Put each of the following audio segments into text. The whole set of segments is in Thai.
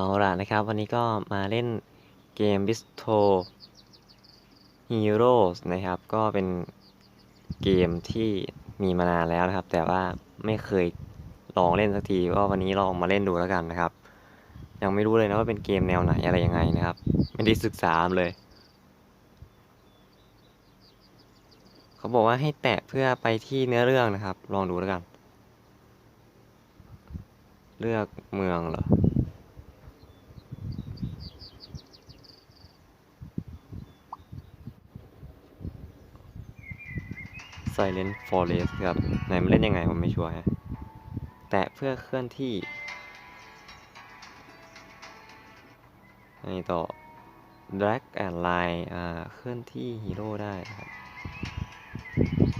เอาล่ะนะครับ วันนี้ก็มาเล่นเกม Bistro Heroes นะครับ ก็เป็นเกมที่มีมานานแล้วนะครับ แต่ว่าไม่เคยลองเล่นสักทีก็วันนี้ลองมาเล่นดูแล้วกันนะครับ ยังไม่รู้เลยนะว่าเป็นเกมแนวไหนอะไรยังไงนะครับ ไม่ได้ศึกษาเลย เขาบอกว่าให้แตะเพื่อไปที่เนื้อเรื่องนะครับ ลองดูแล้วกัน เลือกเมืองเหรอ Silent Forest ครับ ไหนมันเล่นยังไงผมไม่ชัวร์ฮะ แตะเพื่อเคลื่อนที่อันนี้ต่อ drag and line อ่า เคลื่อนที่ฮีโร่ได้ครับ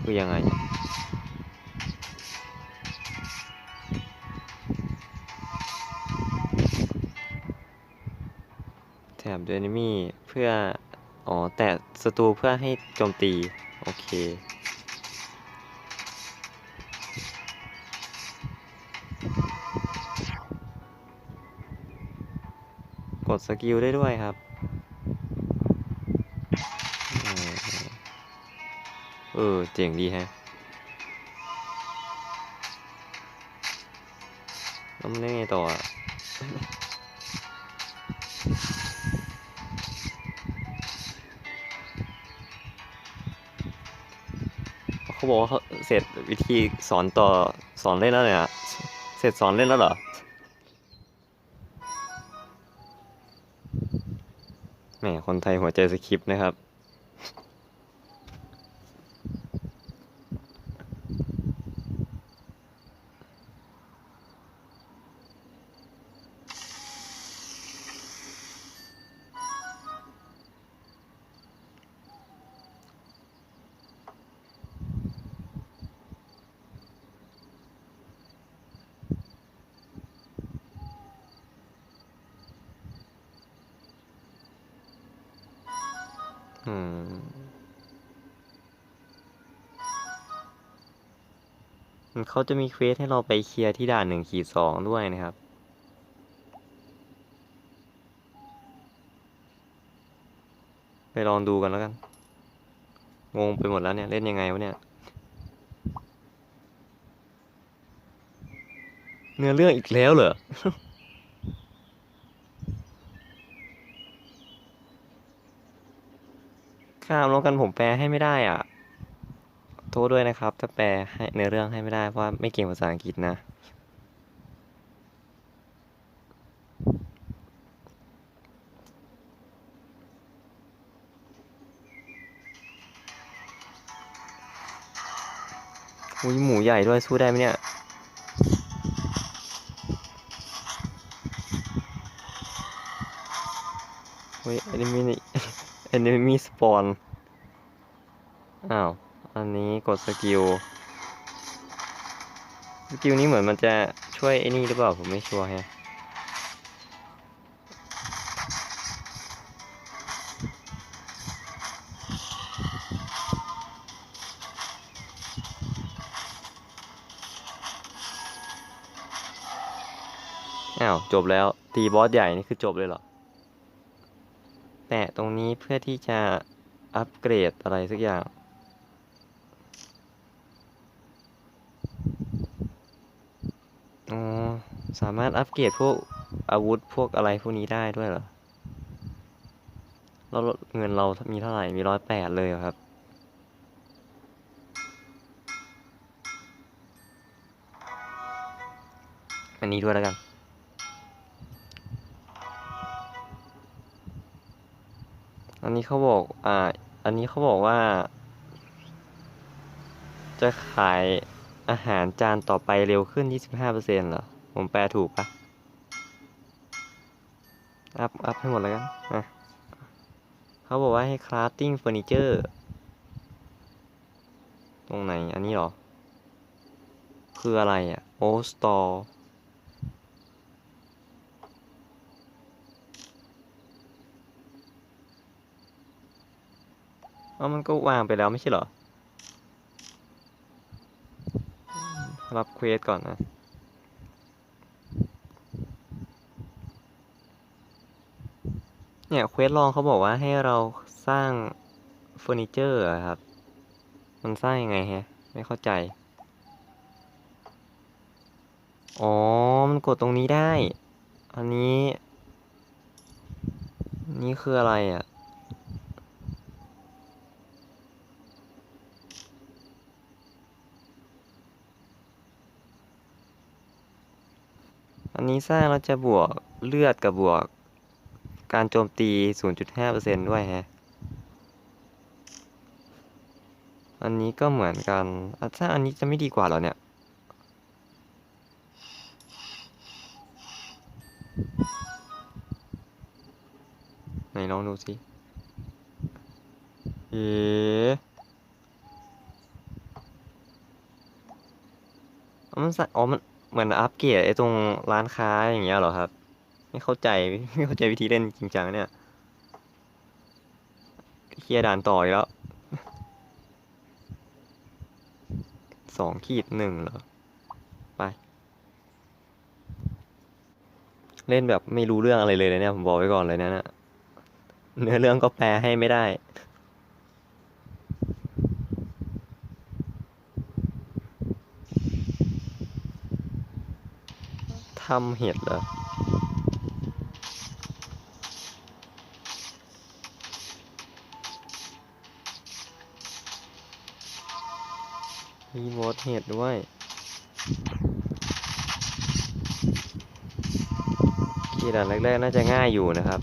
คือยังไงแถบ d enemy เพื่อ อ๋อ แตะศัตรูเพื่อให้โจมตี โอเค กดสกิลได้ด้วยครับ เออ เจ๋งดีฮะแล้วมันได้ไงต่ออะเขาบอกว่าเขาเสร็จวิธีสอนต่อสอนเล่นแล้วเนี่ยเสร็จสอนเล่นแล้วเหรอ หมคนไทยหัวใจสคริปต์นะครับ อืมเขาจะมีเควสให้เราไปเคลียร์ที่ด่านหนึ่งขีดสองด้วยนะครับ ไปลองดูกันแล้วกัน งงไปหมดแล้วเนี่ย เล่นยังไงวะเนี่ย เนื้อเรื่องอีกแล้วเหรอ ข้ามแล้วกันผมแปลให้ไม่ได้อะ โทษด้วยนะครับ ถ้าแปลให้เนื้อเรื่องให้ไม่ได้เพราะว่าไม่เก่งภาษาอังกฤษนะ อุ้ยหมูใหญ่ด้วยสู้ได้ไหมเนี่ยเฮ้ยอันนี้มี อันนี้มีสปอนอ้าว อันนี้กดสกิล สกิลนี้เหมือนมันจะช่วยไอ้นี่หรือเปล่า ผมไม่ชัวร์แฮะอ้าว จบแล้ว ตีบอสใหญ่นี่คือจบเลยเหรอ แตะตรงนี้เพื่อที่จะอัปเกรดอะไรสักอย่าง อ๋อ สามารถอัปเกรดพวกอาวุธพวกอะไรพวกนี้ได้ด้วยเหรอ เราเงินเรามีเท่าไหร่ มีร้อยแปดเลยครับ อันนี้ด้วยแล้วกัน อันนี้เขาบอก อ่า อันนี้เขาบอกว่า จะขายอาหารจานต่อไปเร็วขึ้น 25%เหรอ ผมแปลถูกปะอัพ อัพให้หมดแล้วกัน อะ เขาบอกว่าให้คราฟติ้งเฟอร์นิเจอร์ ตรงไหน อันนี้เหรอ คืออะไรอะ โอสตอร์ อ้ามันก็วางไปแล้วไม่ใช่เหรอรับเควสก่อนนะเนี่ยเควสลองเขาบอกว่าให้เราสร้างเฟอร์นิเจอร์ครับ มันสร้างยังไงฮะ ไม่เข้าใจ อ๋อ มันกดตรงนี้ได้ อันนี้ นี่คืออะไรอะ อันนี้สร้างแล้วจะบวกเลือดกับบวก การโจมตี 0.5%ด้วยฮะ อันนี้ก็เหมือนกันอะถ้าอันนี้จะไม่ดีกว่าหรอเนี่ย ไหนลองดูสิ เอ๊ะอ๋อมันใส่อ๋อ มัน เหมือนอัปเกรดไอ้ตรงร้านค้าอย่างเงี้ยเหรอครับ ไม่เข้าใจไม่เข้าใจวิธีเล่นจริงจังเนี่ยเคลียร์ด่านต่ออีกแล้วสองขีดหนึ่งเหรอ ไป เล่นแบบไม่รู้เรื่องอะไรเลยนะเนี่ย ผมบอกไว้ก่อนเลยนะเนี่ยเนื้อเรื่องก็แปลให้ไม่ได้ ทำเห็ดเหรอมีบอสเห็ดด้วยกีด่านแรกๆน่าจะง่ายอยู่นะครับ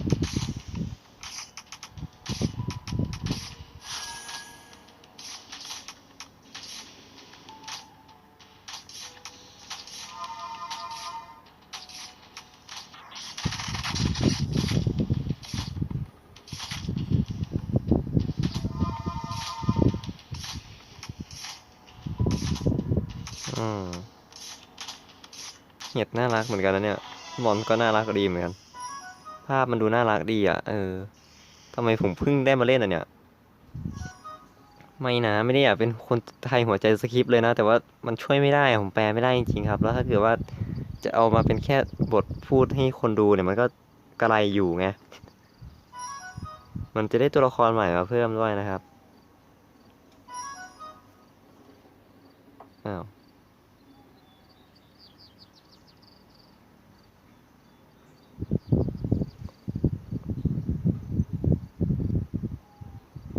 เห็ดน่ารักเหมือนกันนะเนี่ยมอนก็น่ารักดีเหมือนกัน ภาพมันดูน่ารักดีอะ เออทำไมผมเพิ่งได้มาเล่นอะเนี่ย ไม่นะไม่ได้อยากเป็นคนไทยหัวใจสคริปต์เลยนะ แต่ว่ามันช่วยไม่ได้ผมแปลไม่ได้จริงๆครับ แล้วถ้าเกิดว่าจะเอามาเป็นแค่บทพูดให้คนดูเนี่ยมันก็กระไรอยู่ไง มันจะได้ตัวละครใหม่มาเพิ่มด้วยนะครับ อ้าว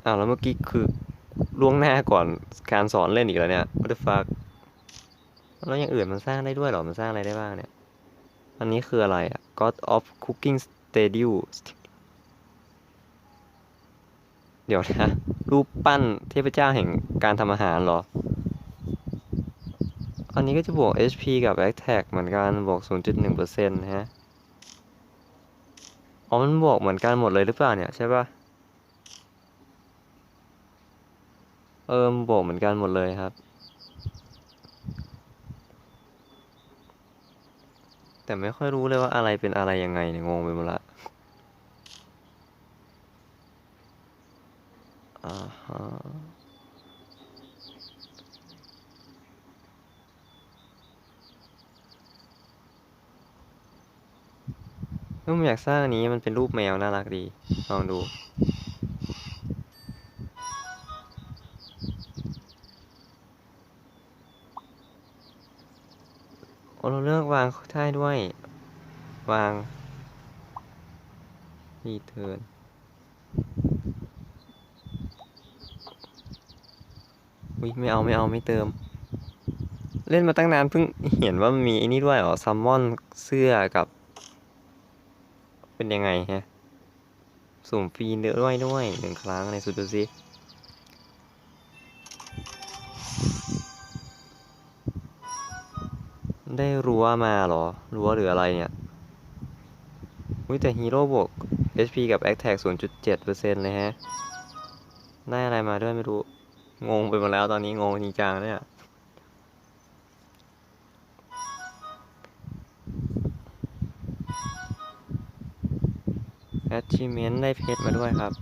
อ้าวแล้วเมื่อกี้คือล่วงหน้าก่อนการสอนเล่นอีกแล้วเนี่ย what the fuck แล้วอย่างอื่นมันสร้างได้ด้วยหรอ มันสร้างอะไรได้บ้างเนี่ย อันนี้คืออะไรอะ God of Cooking Studio เดี๋ยวนะ รูปปั้นเทพเจ้าแห่งการทำอาหารเหรอ อันนี้ก็จะบวก HP กับ Attack เหมือนกันบวก 0.1%นะฮะ อ๋อ มันบวกเหมือนกันหมดเลยหรือเปล่าเนี่ยใช่ปะ เออมบวกเหมือนกันหมดเลยครับ แต่ไม่ค่อยรู้เลยว่าอะไรเป็นอะไรยังไงเนี่ยงงไปหมดละอ่าฮะเออผมอยากสร้างอันนี้มันเป็นรูปแมวน่ารักดี ลองดู เราเลือกวางได้ด้วย วางรีเทิร์นอุ้ยไม่เอาไม่เอาไม่เติม เล่นมาตั้งนานเพิ่งเห็นว่ามันมีไอ้นี่ด้วยเหรอซัมมอนเสื้อกับ เป็นยังไงฮะ สุ่มฟรีด้วยด้วยหนึ่งครั้งในสุดดูสิ ได้รั้วมาเหรอ รั้วหรืออะไรเนี่ยอุ้ยแต่ฮีโร่บวก HP กับ Attack 0.7%เลยฮะ ได้อะไรมาด้วยไม่รู้ งงไปหมดแล้วตอนนี้งงจริงจังเนี่ย Achievement ได้เพชรมาด้วยครับ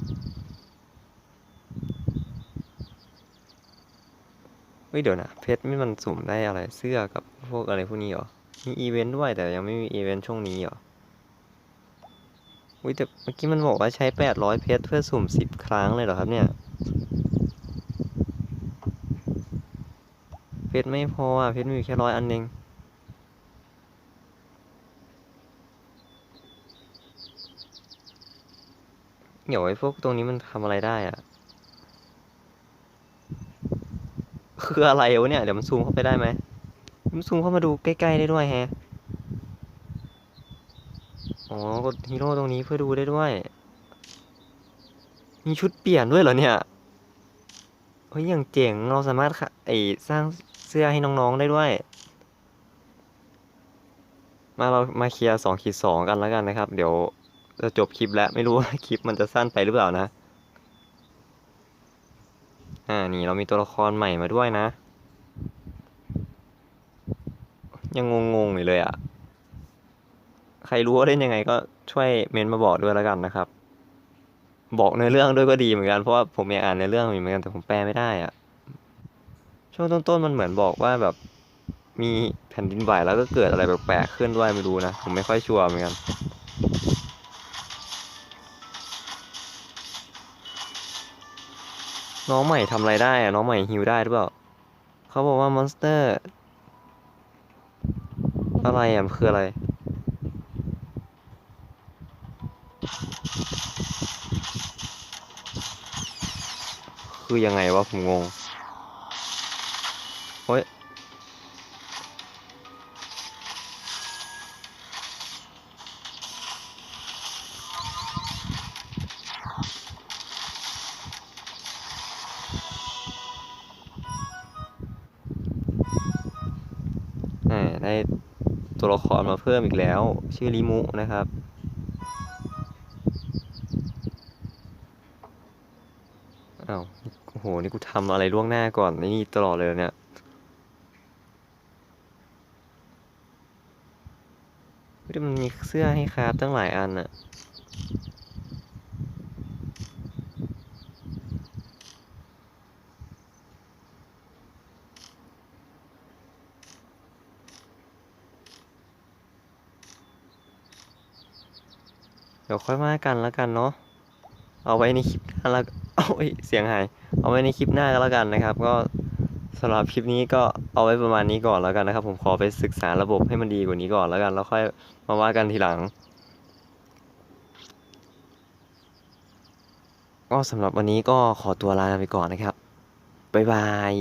เฮ้ยเดี๋ยวนะ เพชรนี่มันสุ่มได้อะไรเสื้อกับ วกอะไรพวกนี้เหรอ มีอีเวนต์ด้วยแต่ยังไม่มีอีเวนต์ช่วงนี้เหรออุ้ยแต่เมื่อกี้มันบอกว่าใช้แปดร้อยเพชรเพื่อสุ่มสิบครั้งเลยเหรอครับเนี่ย เพชรไม่พออะ เพชรมีแค่ร้อยอันเองเดี๋ยวไอ้พวกตรงนี้มันทำอะไรได้อะ คืออะไรวะเนี่ย เดี๋ยวมันซูมเข้าไปได้ไหม มซูมเข้ามาดูใกล้ๆได้ด้วยแฮะ อ๋อกดฮีโร่ตรงนี้เพื่อดูได้ด้วย มีชุดเปลี่ยนด้วยเหรอเนี่ยเฮ้ยอย่างเจ๋งเราสามารถขะไอสร้างเสื้อให้น้องๆได้ด้วย มาเรามาเคลียร์สองขีดสองกันแล้วกันนะครับ เดี๋ยวจะจบคลิปแล้วไม่รู้ว่าคลิปมันจะสั้นไปหรือเปล่านะ อ่านี่เรามีตัวละครใหม่มาด้วยนะ ยังงงๆอยู่เลยอะ่ะ ใครรู้ว่าเล่นยังไงก็ช่วยเมนต์มาบอกด้วยแล้วกันนะครับ บอกในเรื่องด้วยก็ดีเหมือนกันเพราะว่าผมอยากอ่านในเรื่องอยู่เหมือนกันแต่ผมแปลไม่ได้อะ ช่วงต้นๆมันเหมือนบอกว่าแบบมีแผ่นดินไหวแล้วก็เกิดอะไรแปลกๆขึ้นด้วยไม่รู้นะ ผมไม่ค่อยชัวร์เหมือนกันน้องใหม่ทำอะไรได้อะน้องใหม่ฮิวได้หรือเปล่า เขาบอกว่ามอนสเตอร์ อะไรอะมันคืออะไร คือยังไงวะผมงงโอ้ยอ่ได้ ตัวละครมาเพิ่มอีกแล้ว ชื่อลิมุนะครับ อ้าวโห นี่กูทำอะไรล่วงหน้าก่อน นี่ตลอดเลยเนี่ยเฮ้ยมันมีเสื้อให้คราฟตั้งหลายอันอะ เดี๋ยวค่อยว่ากันแล้วกันเนาะเอาไว้ในคลิปหน้าแล้วเอาไว้เสียงหาย เอาไว้ในคลิปหน้าก็แล้วกันนะครับ ก็สำหรับคลิปนี้ก็เอาไว้ประมาณนี้ก่อนแล้วกันนะครับ ผมขอไปศึกษาระบบให้มันดีกว่านี้ก่อนแล้วกัน แล้วค่อยมาว่ากันทีหลัง ก็สำหรับวันนี้ก็ขอตัวลาไปก่อนนะครับบ๊ายบาย